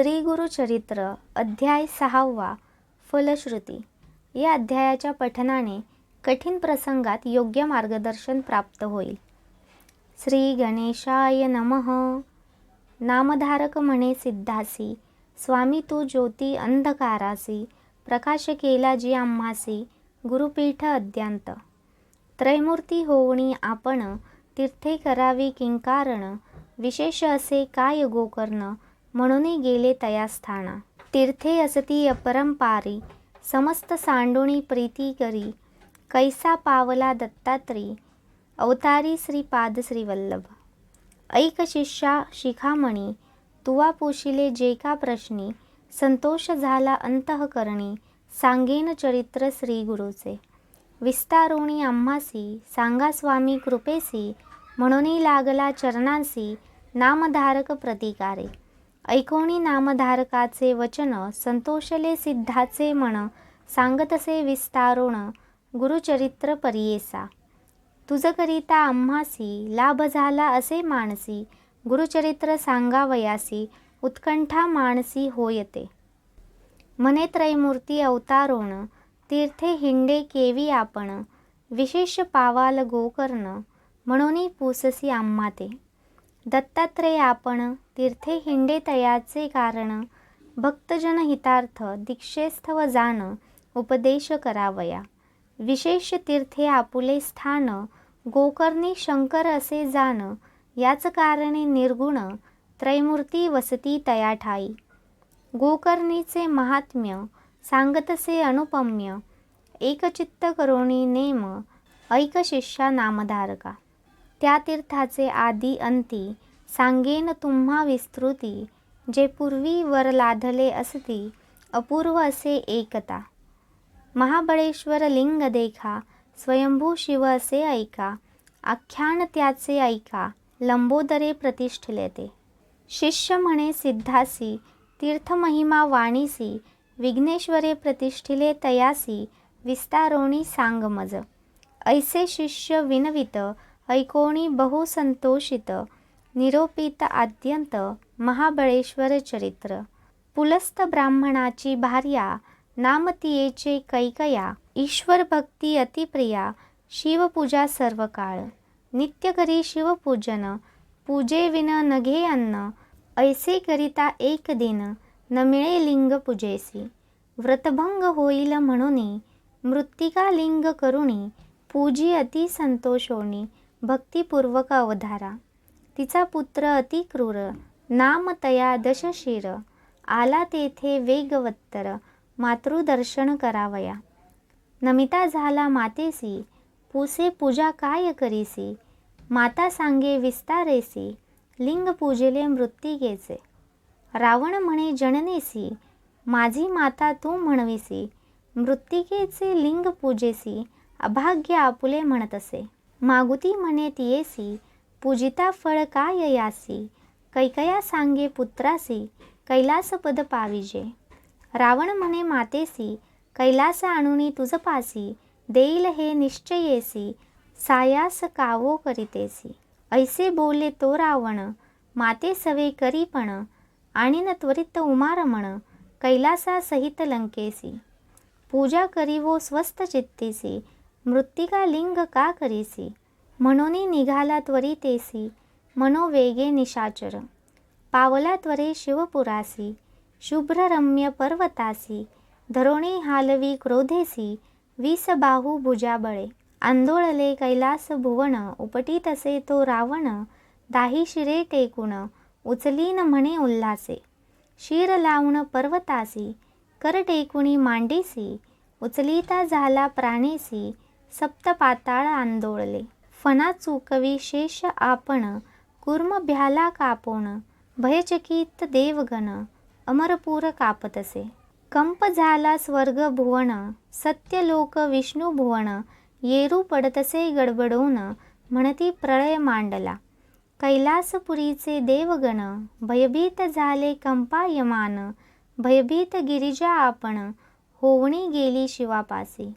श्री गुरुचरित्र अध्याय सहावा फलश्रुती. या अध्यायाच्या पठनाने कठीण प्रसंगात योग्य मार्गदर्शन प्राप्त होईल. श्री गणेशाय नमः. नामधारक म्हणे सिद्धासी स्वामी तू ज्योती अंधकारासी प्रकाश केला जी आम्हासी गुरुपीठ अद्यांत. त्रैमूर्ती होवणी आपण तीर्थे करावी किंकारण विशेष असे काय गोकर्ण म्हणूनही गेले तया स्थाना तीर्थे असती अपरंपारी समस्त सांडोणी प्रीती करी कैसा पावला दत्तात्री अवतारी श्रीपाद श्रीवल्लभ ऐक शिष्या शिखामणी तुवा पोशिले जे का प्रश्नी संतोष झाला अंतःकरणी सांगेन चरित्र श्री गुरुचे. विस्तारोणी आम्हासी सांगा स्वामी कृपेसी म्हणूनही लागला चरणांसी नामधारक प्रतिकारे. ऐकोणी नामधारकाचे वचन संतोषले सिद्धाचे मन सांगतसे विस्तारोण गुरुचरित्र परियेसा. तुझकरिता आम्हासी लाभ झाला असे मानसी गुरुचरित्र सांगावयासी उत्कंठा मानसी होयते. मने त्रैमूर्ती अवतारोण तीर्थे हिंडे केवी आपण विशेष पावाल गोकर्ण म्हणून पूससी आम्हा ते दत्तात्रय आपण तीर्थे हिंडे तयाचे कारण. भक्तजन हितार्थ दीक्षेस्थव जाण उपदेश करावया. विशेष तीर्थे आपुले स्थान गोकर्णी शंकर असे जाण. याच कारणे निर्गुण त्रैमूर्ती वसती तया ठाई. गोकर्णीचे महात्म्य सांगतसे अनुपम्य. एकचित्त करोणी नेम ऐक शिष्या नामधारका. त्या तीर्थाचे आदी अंती सांगेन तुम्हा विस्तृती जे पूर्वी वर लाधले असती अपूर्व असे एकता. महाबळेश्वर लिंग देखा स्वयंभू शिव असे ऐका आख्यान त्याचे ऐका लंबोदरे प्रतिष्ठिले ते शिष्य म्हणे सिद्धासी तीर्थमहिमा वाणीसी विघ्नेश्वरे प्रतिष्ठिले तयासी विस्तारोणी सांगमज. ऐसे शिष्य विनवित ऐकोणी बहुसंतोषित निरोपित आद्यंत महाबळेश्वर चरित्र. पुलस्त ब्राह्मणाची भार्या नामतीयेचे कैकया ईश्वर भक्ती अतिप्रिया शिवपूजा सर्व काळ नित्य करी शिवपूजन पूजे विन नघे अन्न ऐसे करिता एक दिन न मिळे लिंग पूजेसी. व्रतभंग होईल म्हणून मृत्तिका लिंग करुणी पूजी अति संतोषोणी भक्तिपूर्वक अवधारा. तिचा पुत्र अतिक्रूर नामतया नाम तया दशशिर आला तेथे वेगवत्तर मातृदर्शन करावया. नमिता झाला मातेसी पुसे पूजा काय करीसी? माता सांगे विस्तारेसी लिंग पूजेले मृत्तिकेचे रावण म्हणे जननेसी माझी माता तू म्हणविसी मृत्तिकेचे लिंग पूजेसी अभाग्य आपुले म्हणत असे मागुती म्हणे तियेसी पूजिता फळ काय यासी कैकया सांगे पुत्रासी कैलासपद पाविजे. रावण म्हणे मातेसी कैलास आणुनी तुझपासी देईल हे निश्चयेसी सायास कावो करीतेसी. ऐसे बोले तो रावण माते सवे करीपण आणि न त्वरित उमारमण कैलासा सहित लंकेसी. पूजा करीवो स्वस्थ चित्तीसी मृत्तिका लिंग का करीसी? म्हणून निघाला त्वरितेसी मनोवेगे निशाचर. पावला त्वरे शिवपुरासी शुभ्ररम्य पर्वतासी धरोणी हालवी क्रोधेसी वीस बाहू भुजाबळे आंदोळले कैलास भुवन उपटी तसे तो रावण दाही शिरे टेकून उचलीन म्हणे उल्हासे. शिर लावण पर्वतासी कर टेकुणी मांडीसी उचलिता झाला प्राणेसी सप्त पाताळ आंदोळले. फणा चुकवी शेष आपण कुर्म भ्याला कापोण भयचकित देवगण अमरपूर कापतसे. कंप झाला स्वर्ग भुवन सत्यलोक विष्णू भुवन येरू पडतसे गडबडून म्हणती प्रळय मांडला. कैलासपुरीचे देवगण भयभीत झाले कंपायमान भयभीत गिरिजा आपण होवणी गेली शिवापासी.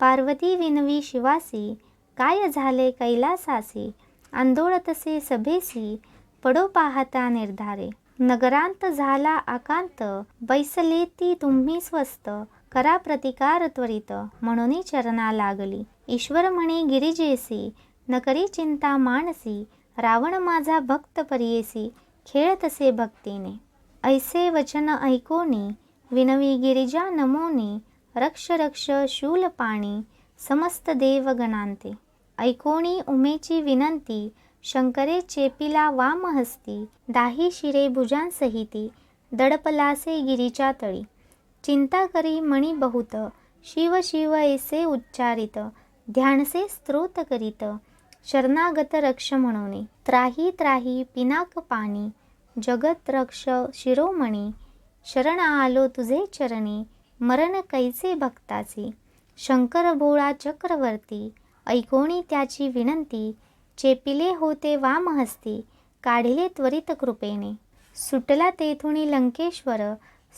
पार्वती विनवी शिवासी काय झाले कैलासासी आंदोळतसे सभेसी पडो पाहता निर्धारे. नगरांत झाला आकांत बैसलेती तुम्ही स्वस्त करा प्रतिकार त्वरित म्हणून चरणा लागली. ईश्वर म्हणे गिरिजेसी नकरी चिंता मानसी रावण माझा भक्त परियेसी खेळ तसे भक्तीने. ऐसे वचन ऐकोनी विनवी गिरिजा नमोनी रक्ष रक्ष शूल पाणी समस्त देवगणांते ऐकोणी उमेची विनंती शंकरे चेपिला वामहस्ती दाही शिरे भुजांसहिती दडपलासे गिरीच्या तळी. चिंता करी मणी बहुत शिव शिव ऐसे उच्चारित ध्यानसे स्त्रोत करीत शरणागत रक्ष म्हणून. त्राही त्राही पिनाक पाणी जगत रक्ष शिरोमणी शरण आलो तुझे चरणी मरण कैसे भक्ताचे? शंकर भोळा चक्रवर्ती ऐकोणी त्याची विनंती चेपिले होते वामहस्ती काढिले त्वरित कृपेने. सुटला तेथुनी लंकेश्वर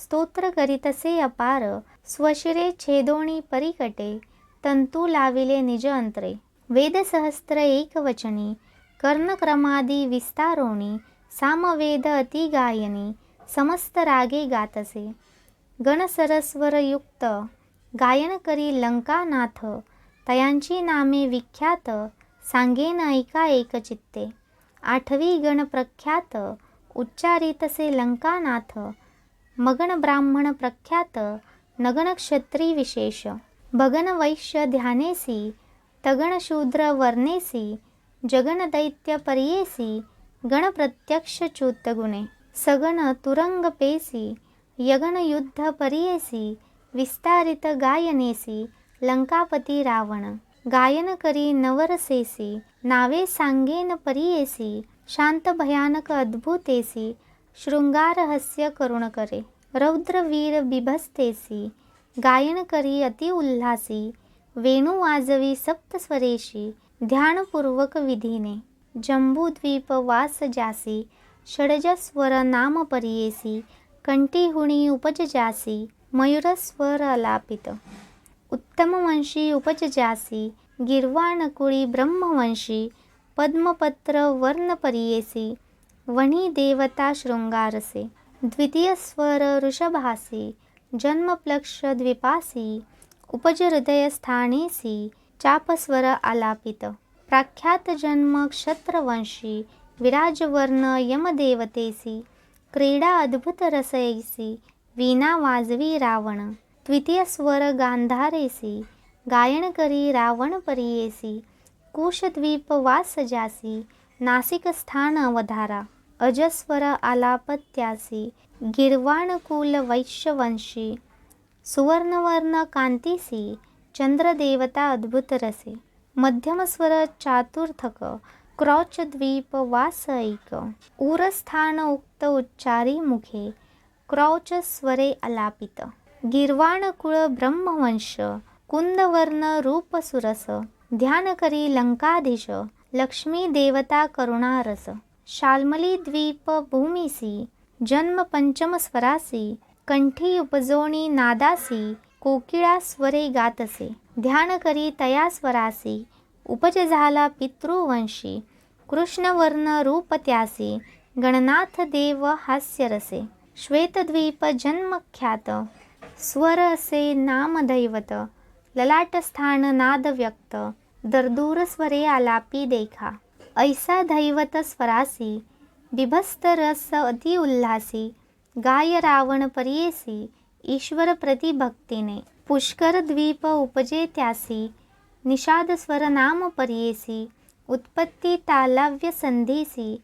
स्तोत्र करीतसे अपार स्वशिरे छेदोणी परिकटे तंतू लाविले निज अंतरे. वेदसहस्त्र एकवचनी कर्णक्रमादी विस्तारोणी सामवेद अतिगायनी समस्त रागे गातसे. गणसरस्वरयुक्त गायन करी लंकानाथ तयांची नामे विख्यात सांगेन ऐका एकचित्ते. आठवी गण प्रख्यात उच्चारितसे लंकानाथ. मगन ब्राह्मण प्रख्यात नगन क्षत्री विशेष. भगन वैश्य ध्यानेसी तगण शूद्र वर्णेसी जगन दैत्य पर्येसी गण प्रत्यक्ष च्युतगुणे सगण तुरंग पेसी यगन युद्ध पर्येसी विस्तारित गायनेसी लंकापती रावण गायन करी नवरसेसी नावे सांगेन परियेसी शांत भयानक अद्भुतेसी शृंगारहस्य करुण करे रौद्रवीर बिभस्तेसी गायन करी अति उल्हासी वेणू वाजवी सप्तस्वरेशी ध्यानपूर्वक विधीने जंबूद्वीप वास जासी षडजस्वर नाम परियेसी कंठीहुणी उपजजासी मयूरस्वर अलापित। उत्तमवंशी उपजजासी गिर्वाणकुळी ब्रह्मवंशी पद्मपत्र वर्णपरियेसी वणी देवता शृंगारसे द्वितीय स्वर ऋषभासी जन्मप्लक्ष द्विपासी उपजहृदयस्थानेसी चापस्वर आलापित प्राख्यात जन्म क्षत्रवंशी विराजवर्ण यमदेवतेसी क्रीडा अद्भुत रसयसी वीणा वाजवी रावण. द्वितीय स्वर गांधारेसी गायन करी रावण परियेसी कुशद्वीप वासजासी नासिक स्थान अवधारा अजस्वर आलापत्यासी गिर्वाणकुल वैश्यवंशी सुवर्णवर्ण कांतीसी चंद्रदेवता अद्भुत रसे मध्यमस्वर चातुर्थक क्रौचद्वीप वासैक उरस्थान उक्त उच्चारी मुखे क्रौच स्वरे अलापित. गिर्वाणकुळ ब्रह्मवंश कुंदवर्ण रूपसुरस ध्यान करी लंकाधीश लक्ष्मी देवता करुणारस शाल्मली द्वीप भूमिसी जन्म पंचम स्वरासी कंठी उपजोणी नादासी कोकिळा स्वरे गातसे ध्यान करी तया स्वरासी उपज झाला पितृवंशी कृष्णवर्ण रूप त्यासी गणनाथ देव हास्यरसे श्वेतद्वीप जन्मख्यात स्वर असे नामदैवत ललाटस्थान नाद व्यक्त दर्दूर स्वरे आलापी देखा. ऐसा दैवत स्वरासी बिभस्त रस अति उल्हासी गाय रावण परियेसी ईश्वर प्रतिभक्तीने. पुष्कर द्वीप उपजे त्यासी निषाद स्वर नाम परियेसी उत्पत्ती तालाव्य संधीसी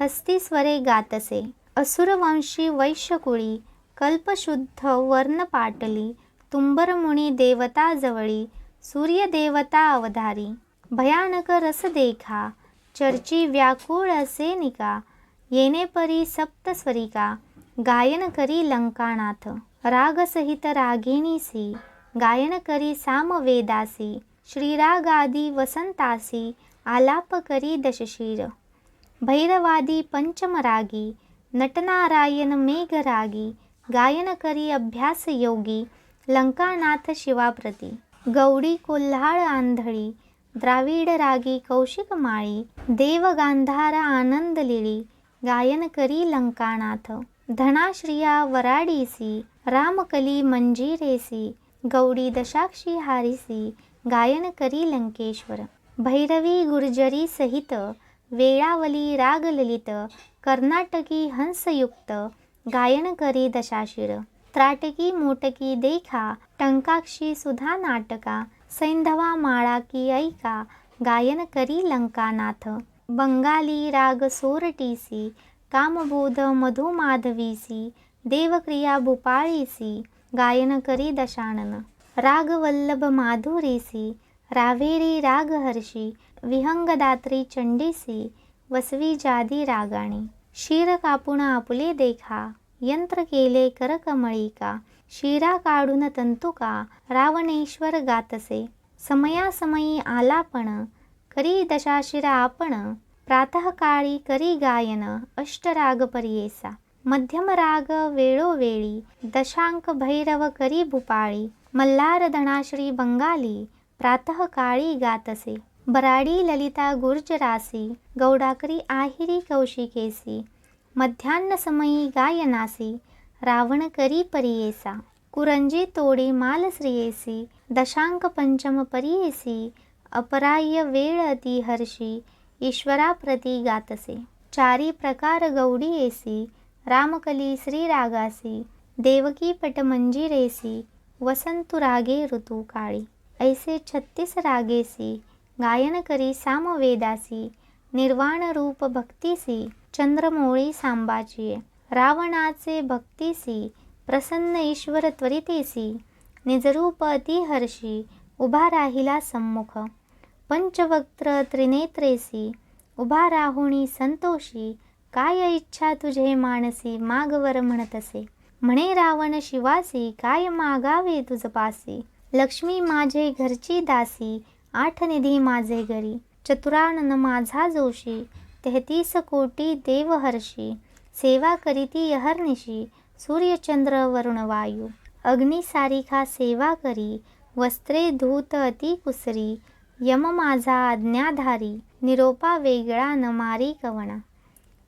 हस्ती स्वरे गातसे. असुरवंशी वैश्यकुळी कल्पशुद्ध वर्णपाटली तुंबरमुनी देवता जवळी सूर्यदेवता अवधारी भयानक रस देखा चर्ची व्याकुळ असे निका येणेपरी सप्तस्वरिका गायन करी लंकानाथ रागसहित रागिणीसी गायन करी सामवेदासी श्रीरागादी वसंतासी आलाप करी दशशीर भैरवादी पंचमरागी नटनारायण मेघरागी गायन करी अभ्यास योगी लंकानाथ शिवाप्रती गौडी कोल्हाळ आंधळी द्राविड रागी कौशिक माळी देव गांधार आनंद लिळी गायन करी लंकानाथ धनाश्रिया वराडीसी रामकली मंजिरेसी गौडी दशाक्षी हारिसी गायन करी लंकेश्वर भैरवी गुर्जरी सहित वेळावली राग ललित कर्नाटकी हंसयुक्त गायन करी दशाशिर त्राटकी मोटकी देखा टंकाक्षी सुधा नाटका सैंधवा माळा की ऐका गायन करी लंकानाथ बंगाली राग सोरटीसी कामबोध मधुमाधवीसी देवक्रिया भूपाळीसी गायन करी दशानन रागवल्लभ माधुरीसी रावेरी राग हर्षी विहंगदात्री चंडीसी वसवी जादी रागाणी। शिर कापून आपुले देखा यंत्र केले करकमळिका शिरा काढून तंतुका रावणेश्वर गातसे. समयासमयी आलापण करी दशाशिरा आपण प्रातःकाळी करी गायन अष्टराग पर्येसा. मध्यम राग वेळोवेळी दशांक भैरव करी भूपाळी मल्हार धनाश्री बंगाली प्रातःकाळी गातसे. बराडी ललिता गुर्जरासी गौडाकरी आहिरी कौशिकेसी मध्यान्ह समयी गायनासी रावण करी परियेसा कुरंजी तोडी मालश्रियेसी दशांक पंचम परियेसी अपराह्य वेळ अति हर्षी ईश्वराप्रती गातसे चारी प्रकार गौडीयेसी रामकली श्रीरागासी देवकी पट मंजिरेसी वसंतु ऋतू काळी ऐसे छत्तीस रागेसी गायन करी सामवेदासी निर्वाण रूप भक्तीसी चंद्रमोळी सांबाची रावणाचे भक्तीसी प्रसन्न ईश्वर त्वरितेसी निजरूप अतिहर्षी उभा राहिला सम्मुख पंचवक्त्र त्रिनेत्रेसी उभा राहुणी संतोषी काय इच्छा तुझे मानसी मागवर म्हणतसे. म्हणे रावण शिवासी काय मागावे तुझ पासी लक्ष्मी माझे घरची दासी आठ निधी माझे घरी चतुरानन माझा जोशी. तेहतीस कोटी देवहर्षी सेवा करीती यहर्निशी. सूर्यचंद्र वरुण वायू. अग्निसारिखा सेवा करी. वस्त्रे धूत अति कुसरी. यम माझा आज्ञाधारी. निरोपा वेगळा न मारी कवणा.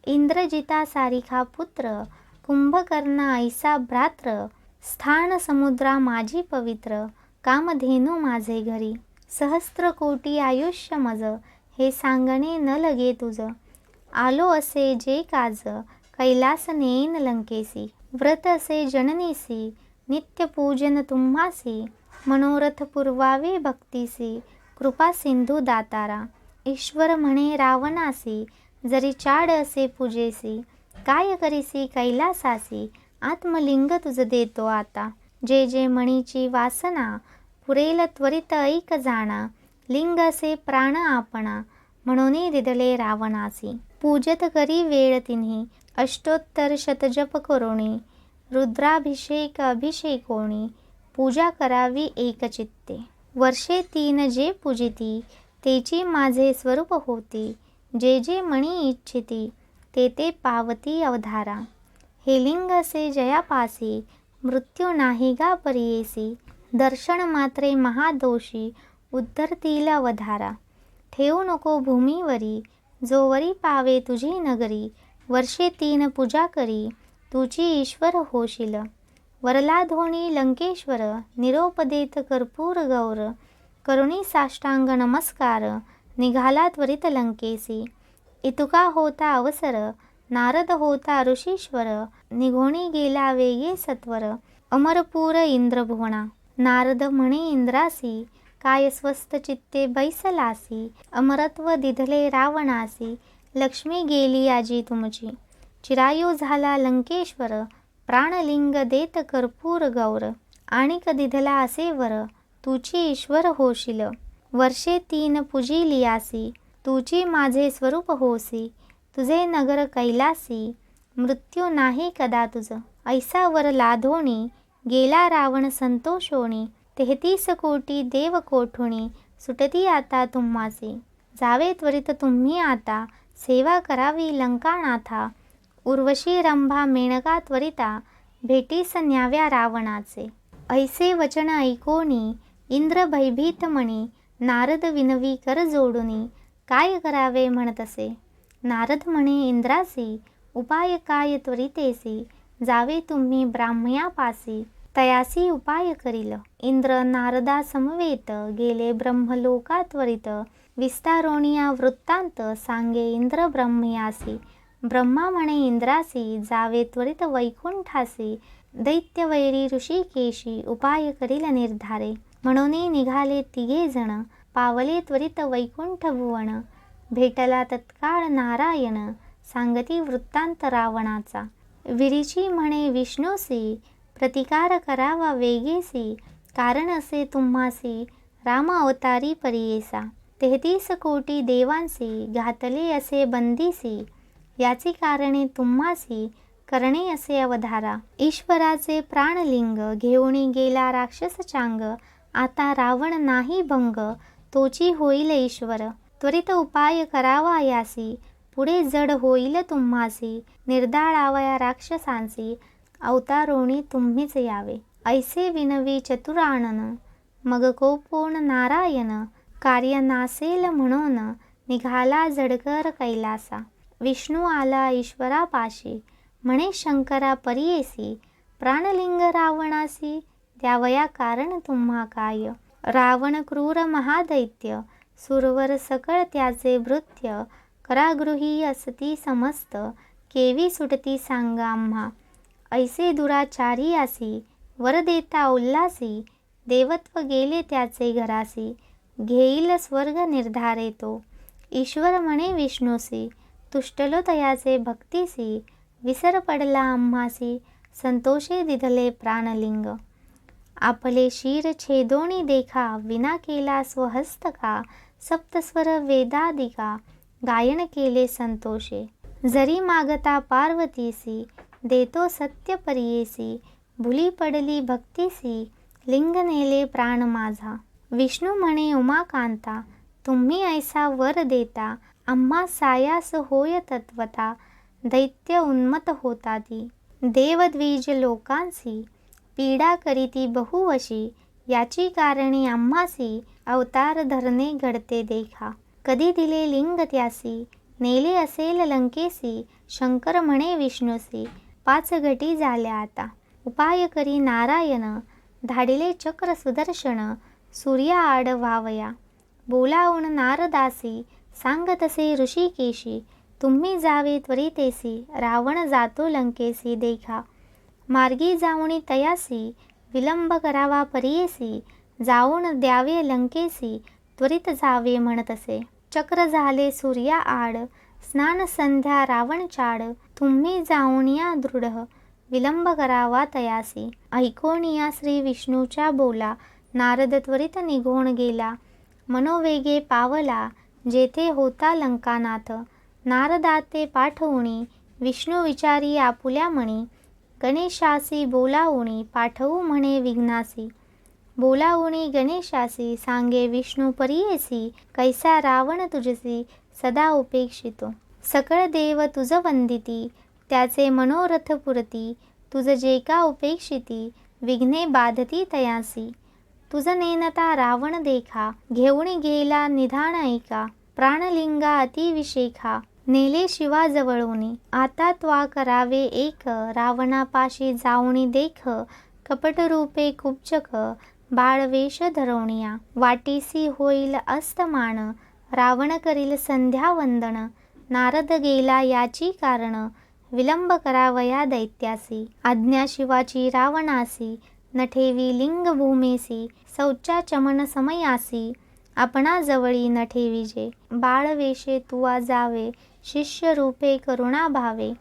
इंद्रजिता सारिखा पुत्र. कुंभकर्ण ऐसा भ्रात्र. स्थान समुद्रा माझी पवित्र. कामधेनू माझे घरी. सहस्त्र कोटी आयुष्य मज हे सांगणे न लगे तुझं आलो असे जे काज कैलास नेन लंकेसी. व्रत असे जननीसी नित्यपूजन तुम्हासी. मनोरथ पुरवावे भक्तीसी कृपा सिंधू दातारा. ईश्वर म्हणे रावणासी जरी चाड असे पूजेसी. काय करीसी कैलासासी आत्मलिंग तुझ देतो आता. जे जे मणीची वासना पुरेल त्वरित ऐक जाणा. लिंगसे प्राण आपणा. म्हणून दिदले रावणासी. पूजत करी वेळ तिन्ही. अष्टोत्तर शतजप करोणी. रुद्राभिषेक अभिषेकोणी. पूजा करावी एकचित्ते. वर्षे तीन जे पूजिती तेची माझे स्वरूप होती. जे जे मणी इच्छिती ते ते पावती अवधारा. हे लिंग असे जयापासी मृत्यू नाही गा परियेसी. दर्शन मात्रे महादोषी उद्धरतील वधारा ठेवू नको भूमीवरी जोवरी पावे तुझी नगरी. वर्षे तीन पूजा करी तुझी ईश्वर होशील. वरलाधोणी लंकेश्वर निरोप देत कर्पूर गौर. करुणी साष्टांग नमस्कार निघाला त्वरित लंकेसी. इतुका होता अवसर नारद होता ऋषीश्वर. निघोणी गेला वेगे सत्वर. अमरपूर इंद्रभुवना. नारद म्हणे इंद्रासी काय स्वस्त चित्ते बैसलासी अमरत्व दिधले रावणासी लक्ष्मी गेली आजी तुमची. चिरायू झाला लंकेश्वर प्राणलिंग देत कर्पूर गौर. आणिक दिधला असे वर तुची ईश्वर होशील. वर्षे तीन पूजिलियासी तुची माझे स्वरूप होसी. तुझे नगर कैलासी मृत्यू नाही कदा तुझ. ऐसा वर लाधोणी गेला रावण संतोषोणी. तेहतीस कोटी देव कोठुणी. सुटती आता तुम्हाचे जावे त्वरित तुम्ही आता. सेवा करावी लंकानाथा. उर्वशी रंभा मेणका त्वरिता. भेटीस न्याव्या रावणाचे. ऐसे वचन ऐकोनी. इंद्र भयभीत म्हणी नारद विनवी कर जोडुनी. काय करावे म्हणतसे? नारद म्हणे इंद्रासी उपाय काय त्वरितेसी? जावे तुम्ही ब्राह्मयापासी तयासी उपाय करील. इंद्र नारदा समवेत गेले ब्रह्मलोका त्वरित विस्तारोणिया वृत्तांत सांगे इंद्र ब्रह्मयासी. ब्रह्मा म्हणे इंद्रासी जावे त्वरित वैकुंठासी. दैत्यवैरी ऋषिकेशी उपाय करील निर्धारे. म्हणून निघाले तिघे जण पावले त्वरित वैकुंठ भुवन. भेटला तत्काळ नारायण सांगती वृत्तांत रावणाचा. विरीची म्हणे विष्णूसी प्रतिकार करावा वेगेसी कारण असे तुम्हासी राम अवतारी परियेसा. तेहतीस कोटी देवांसी घातले असे बंदीसी. याची कारणे तुम्हासी करणे असे अवधारा. ईश्वराचे प्राणलिंग घेऊन गेला राक्षस चांग आता रावण नाही भंग तोची होईल ईश्वर. त्वरित उपाय करावा यासी पुढे जड होईल तुम्हासी निर्दाळावया राक्षसांसी अवतारोणी तुम्हीच यावे. ऐसे विनवी चतुराणन मग कोपोण नारायण कार्य नासेल म्हणून निघाला जडकर कैलासा. विष्णू आला ईश्वरापाशी म्हणे शंकरा परियेसी प्राणलिंग रावणासी द्यावया कारण तुम्हा काय? रावण क्रूर महादैत्य सुरवर सकळ त्याचे भृत्य करागृही असती समस्त केवी सुटती सांगा आम्हा. ऐसे दुराचारी आसी वरदेता उल्लासी देवत्व गेले त्याचे घरासी घेईल स्वर्ग निर्धारे तो. ईश्वर म्हणे विष्णूसी तुष्टलो तयाचे भक्तीसी विसर पडला आम्हासी संतोषे दिधले प्राणलिंग. आपले शिर छेदोणी देखा विना केला स्वहस्तका सप्तस्वर वेदादिका गायन केले संतोषे. जरी मागता पार्वतीसी देतो सत्य परियेसी भुली पडली भक्तीसी लिंग नेले प्राण माझा. विष्णू म्हणे उमाकांता तुम्ही ऐसा वर देता आम्हा सायास होय तत्वता दैत्य उन्मत होता ती. देवद्विज लोकांसी पीडा करीती बहुवशी याची कारणे आम्हासी अवतार धरणे घडते देखा. कधी दिले लिंग त्यासी नेले असेल लंकेसी शंकर म्हणे विष्णूसी पाच घटी झाल्या आता. उपाय करी नारायण धाडिले चक्र सुदर्शन सूर्या आड व्हावया. बोलावून नारदासी सांगतसे ऋषिकेशी तुम्ही जावे त्वरितेसी रावण जातो लंकेसी देखा. मार्गी जाऊणी तयासी विलंब करावा परियेसी जाऊन द्यावे लंकेसी त्वरित जावे म्हणतसे. चक्र झाले सूर्या आड स्नान संध्या रावण चाड तुम्ही जाऊन या दृढ. विलंब करावा तयासी. ऐकून या श्री विष्णूच्या बोला. नारद त्वरित निघून गेला. मनोवेगे पावला. जेथे होता लंकानाथ. नारदाते पाठवणी. विष्णू विचारी आपुल्या म्हणी गणेशासी बोलावणी. पाठवू म्हणे विघ्नासी. बोलावणी गणेशासी. सांगे विष्णू परियेसी. कैसा रावण तुझसी. सदा उपेक्षितो. सकळ देव तुझ वंदिती त्याचे मनोरथ पुरती तुझ जे का उपेक्षिती विघ्ने बाधती तयासी. तुझ नेनता रावण देखा घेऊन गेला निधान ऐका प्राणलिंगा अतिविशेखा नेले शिवा जवळूनी आता त्वा करावे एक रावणापाशी जाऊनी देख कपटरूपे कुब्जक बाळवेश धरवणिया. वाटीसी होईल अस्तमान रावण करील संध्या वंदन. नारद गेला याची कारण. विलंब करावया दैत्यासी. आज्ञा शिवाची रावणासी. नठेवी लिंग भूमीसी शौचा चमन समयासी. आपणा जवळी न ठेविजे बाळवेशे तुवा जावे. शिष्य रूपे करुणा भावे.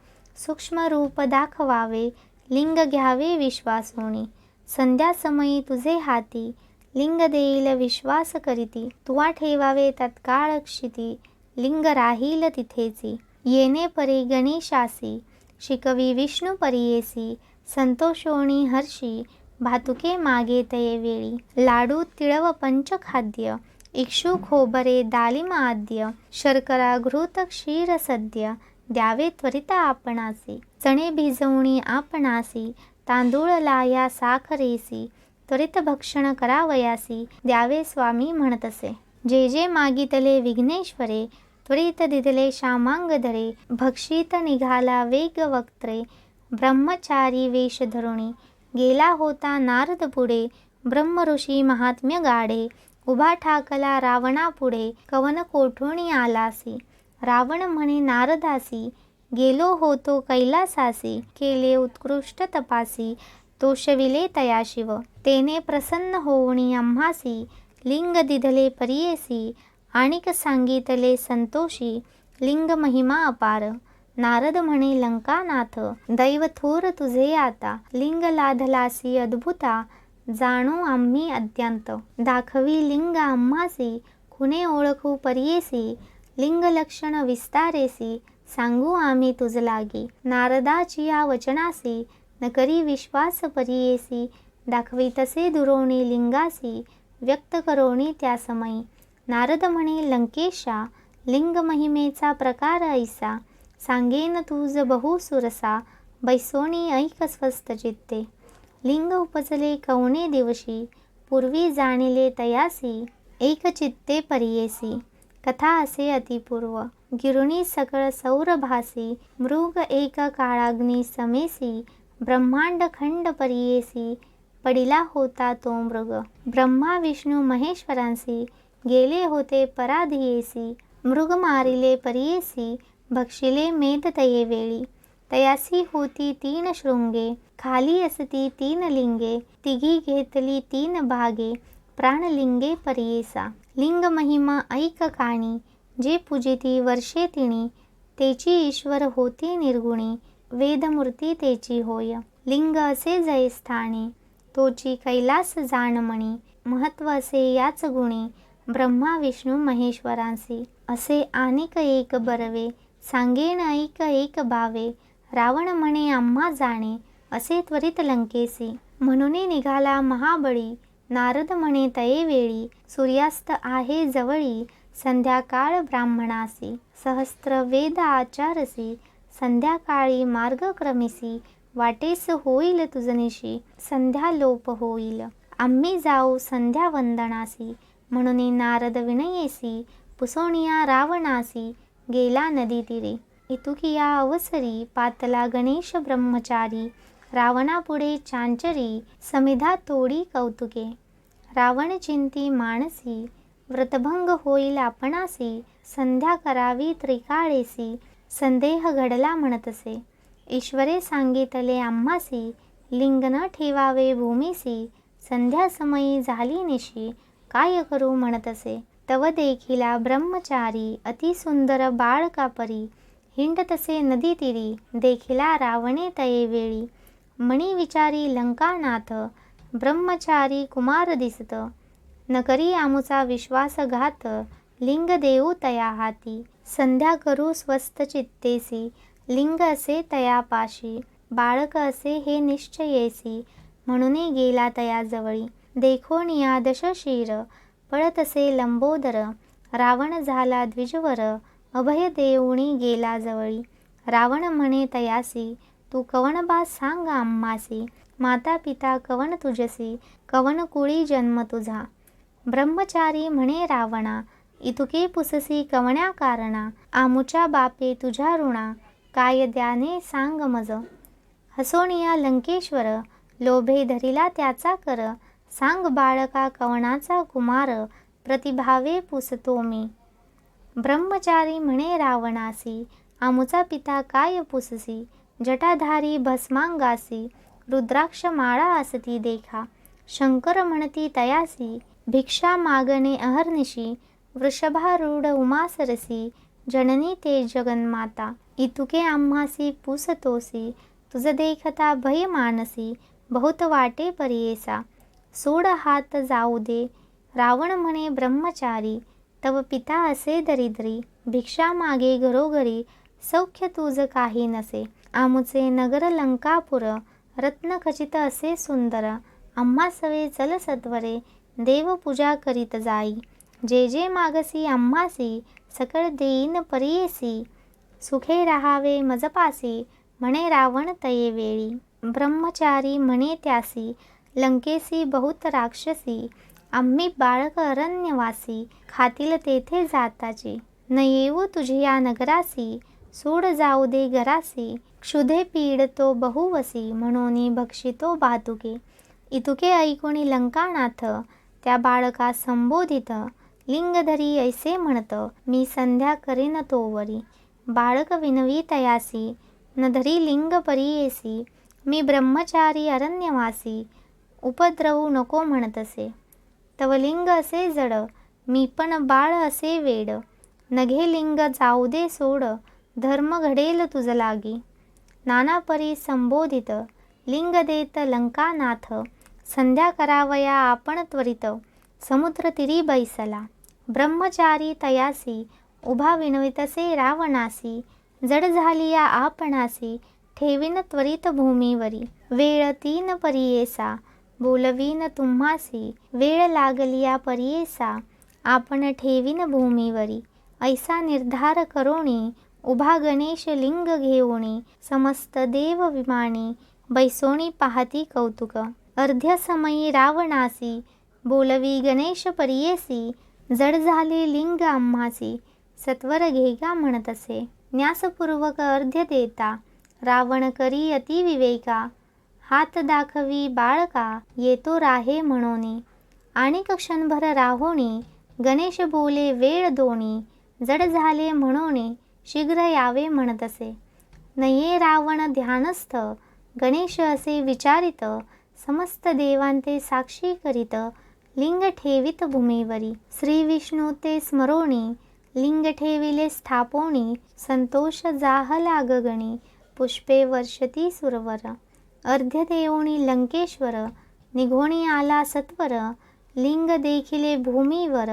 सूक्ष्म रूप दाखवावे. लिंग घ्यावे विश्वासोणी संध्यासमयी तुझे हाती. लिंग देईल विश्वास करीती. तुवा ठेवावे तत्काळ क्षिती. लिंग राहील तिथेची. येणे परी गणेशासी शिकवी विष्णू परियेसी संतोषोणी हर्षी भातुके मागे तये वेळी. लाडू तिळव पंचखाद्य इक्षू खोबरे दालिम आद्य शर्करा घृत क्षीर सद्य द्यावे त्वरित आपणासी. चणे भिजवणी आपणासी तांदूळ लाया साखरेसी त्वरित भक्षण करावयासी द्यावे स्वामी म्हणतसे. जे जे मागितले विघ्नेश्वरे त्वरित दिदले श्यामांगधरे भक्षित निघाला वेग वक्त्रे ब्रह्मचारी वेशधरुणी गेला होता नारद पुढे ब्रह्मऋषी महात्म्य गाढे उभा ठाकला रावणापुढे कवन कोठुणी आलासी रावण म्हणे नारदासी गेलो होतो कैलासासी केले उत्कृष्ट तपासी तोषविले तया शिव तेने प्रसन्न होऊणी आम्हासी लिंग दिधले परियेसी आणिक सांगितले संतोषी लिंग महिमा अपार. नारद म्हणे लंकानाथ दैव थोर तुझे आता. लिंग लाधलासी अद्भुता जाणू आम्ही अद्यंत. दाखवी लिंग आम्हासी खुने ओळखू परियेसी लिंग लक्षण विस्तारेसी सांगू आम्ही तुझ लागी. नारदाची या वचनासी न करी विश्वास परियेसी दाखवी तसे दुरोणी लिंगासी व्यक्त करोणी त्या समयी. नारद म्हणे लंकेशा लिंग महिमेचा प्रकार ऐसा. सांगेन तुझ बहु सुरसा बैसोणी ऐक स्वस्त चित्ते. लिंग उपजले कवणे दिवशी पूर्वी जाणिले तयासी एक चित्ते परियेसी. कथा असे अतिपूर्व. गिरुणी सकळ सौरभासी मृग एक काळाग्नी समेसी ब्रह्मांड खंड परियेसी पडिला होता तो मृग. ब्रह्मा विष्णू महेश्वरांसी गेले होते पराधियेसी मृग मारिले परियेसी भक्षिले मेद तये वेळी. तयासी होती तीन शृंगे खाली असती तीन लिंगे तिघी घेतली तीन भागे प्राणलिंगे परियेसा. लिंग महिमा ऐक काणी जे पूजिती वर्षे तिणी तेची ईश्वर होती निर्गुणी वेदमूर्ती तेची होय. लिंग असे जय स्थानी तोची कैलास जाणमणी महत्त्व असे याच गुणी ब्रह्मा विष्णू महेश्वरांसी. असे अनेक एक बरवे सांगेन ऐक एक बावे रावण म्हणे आम्हा जाणे असे त्वरित लंकेसी. म्हणून निघाला महाबळी नारद म्हणे तये वेळी सूर्यास्त आहे जवळी संध्याकाळ ब्राह्मणासी. सहस्त्र वेद आचारसी संध्याकाळी मार्गक्रमिसी वाटेस होईल तुझनिशी संध्या लोप होईल. आम्ही जाऊ संध्या वंदनासी म्हणून नारद विनयेसी पुसोनिया रावणासी गेला नदी तीरे. इतुकिया अवसरी पातला गणेश ब्रह्मचारी रावणापुढे चांचरी समिधा तोडी कौतुके. रावण चिंती मानसी व्रतभंग होईल आपणासी संध्या करावी त्रिकाळेसी संदेह घडला म्हणतसे. ईश्वरे सांगितले आम्हासी लिंग न ठेवावे भूमीसी संध्यासमयी झाली निशी काय करू म्हणतसे? तव देखिला ब्रह्मचारी अतिसुंदर बाळ कापरी हिंड तसे नदी तिरी देखिला रावणे तये वेळी. मणी विचारी लंकानाथ ब्रह्मचारी कुमार दिसत. न करी आमुचा विश्वासघात लिंग देऊ तया हाती. संध्या करू स्वस्त चित्तेसी लिंग असे तयापाशी बाळक असे हे निश्चयेसी म्हणून गेला तयाजवळी देखो दशशीर शिर पळत असे लंबोदर. रावण झाला द्विजवर अभय देऊणी गेला जवळी. रावण म्हणे तयासी तू कवन बा सांग आम्हासी माता पिता कवन तुझसी कवन कुळी जन्म तुझा. ब्रह्मचारी म्हणे रावणा इतुके पुससी कवण्या कारणा. आमुच्या बापे तुझ्या ऋणा. काय द्याने सांग मज. हसोनिया लंकेश्वर लोभे धरिला त्याचा कर. सांग बाळका कवणाचा कुमार प्रतिभावे पुसतो मी. ब्रह्मचारी म्हणे रावणासी आमुचा पिता काय पुससी? जटाधारी भस्मांगासी रुद्राक्ष माळा असती देखा. शंकर म्हणती तयासी भिक्षा मागणे अहर्निशी वृषभारूढ उमासरसी जननी ते जगन्माता. इतुके आम्हासी पुसतोसी तुझ देखता भय मानसी बहुत वाटे परियेसा. सोड हात जाऊ दे रावण म्हणे ब्रह्मचारी तव पिता असे दरिद्री भिक्षा मागे घरोघरी सौख्य तुझ काही नसे. आमुचे नगर लंकापुर रत्नखचित असे सुंदर आम्हा सवे चल सत्वरे देवपूजा करीत जाई. जे जे मागसी आम्हासी सकळ देईन परियेसी. सुखे राहावे मजपासी म्हणे रावण तये वेळी. ब्रह्मचारी म्हणे त्यासी लंकेसी बहुत राक्षसी आम्ही बाळक अरण्यवासी खातील तेथे जाताची. न येऊ तुझिया नगरासी सोड जाऊ दे घरासी क्षुधे पीडतो बहुवसी म्हणून भक्षितो बातुके इतुके ऐकुणी लंकानाथ त्या बाळका संबोधित लिंगधरी ऐसे म्हणत मी संध्या करीन तोवरी. बाळक विनवी तयासी न धरी लिंग परियेसी मी ब्रह्मचारी अरण्यवासी उपद्रवू नको म्हणतसे. तव लिंग असे जड मी पण बाळ असे वेड. नघे लिंग जाऊ दे सोड धर्म घडेल तुझ लागी. नाना परी संबोधित लिंग देत लंकानाथ संध्या करावया आपण त्वरित. समुद्र तिरी बैसला. ब्रह्मचारी तयासी उभा विनवितसे रावणासी जड झालिया आपणासी ठेवीन त्वरित भूमीवरी. वेळ तीन परियेसा बोलवीन तुम्हासी वेळ लागलिया परियेसा आपण ठेवीन भूमीवरी. ऐसा निर्धार करोणी उभा गणेश लिंग घेऊणी समस्त देव विमानी बैसोणी पाहती कौतुक. अर्ध्य समयी रावणासी बोलवी गणेश परियेसी जड झाले लिंग आम्हासी सत्वर घेगा म्हणतसे न्यासपूर्वक अर्ध्य देता. रावण करी अतिविवेका हात दाखवी बाळका येतो राहे म्हणोनी. आणि क्षणभर राहोणी गणेश बोले वेळ दोणी जड झाले म्हणोनी शीघ्र यावे म्हणतसे नये रावण ध्यानस्थ. गणेश असे विचारित. समस्त देवांते साक्षी करीत. लिंग ठेवित भूमीवरी. श्री विष्णू ते स्मरोणी. लिंग ठेविले स्थापोणी संतोष जाहला गगणी पुष्पे वर्षती सुरवर. अर्ध्य देवणी लंकेश्वर निघोणी आला सत्वर लिंग देखिले भूमीवर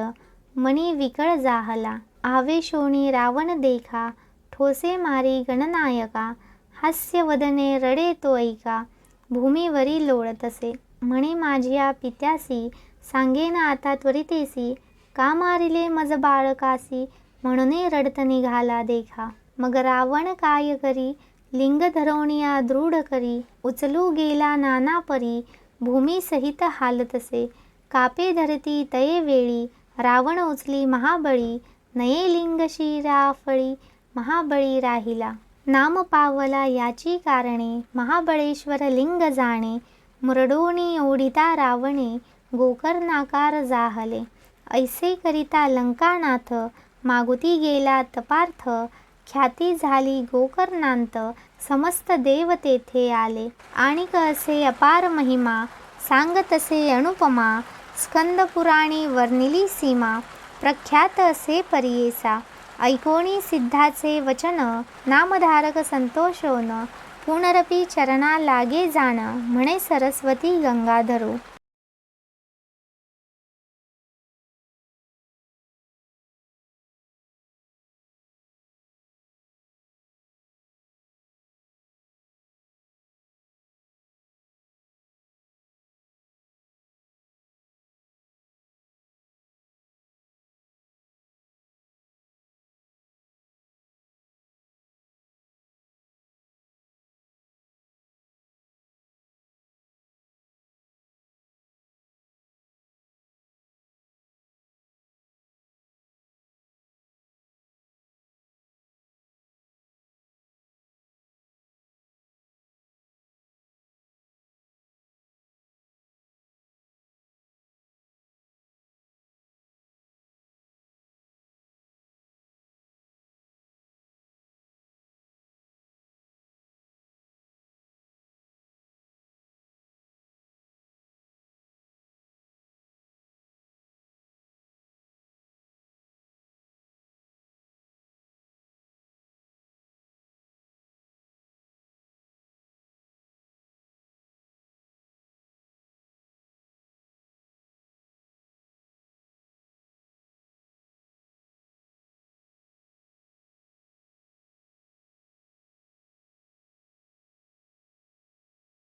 मणी विकळ जाहला. आवेशोणी रावण देखा ठोसे मारी गणनायका हास्यवदने रडे तो ऐका भूमीवरी लोळतसे. म्हणे माझ्या पित्यासी सांगेन आता त्वरितेसी का मारिले मज बाळकासी? म्हणून रडत निघाला देखा. मग रावण काय करी? लिंग धरवणिया दृढ करी. उचलू गेला नाना परी. भूमी सहित हालतसे. कापे धरती तये वेळी. रावण उचली महाबळी. नये लिंग राफळी महाबळी राहिला. नाम पावला याची कारणे. महाबळेश्वर लिंग जाणे. मुरडोणी ओढिता रावणे. गोकर्णाकार जाहले. ऐसे करिता लंकानाथ मागुती गेला तपार्थ ख्याती झाली गोकर्णांत समस्त देव तेथे आले. आणि असे अपार महिमा सांगतसे अनुपमा स्कंदपुराणी वर्णिली सीमा प्रख्यात असे परियेसा. ऐकोणी सिद्धाचे वचन नामधारक संतोषोन पुनरपी चरणा लागे जाण म्हणे सरस्वती गंगाधरो.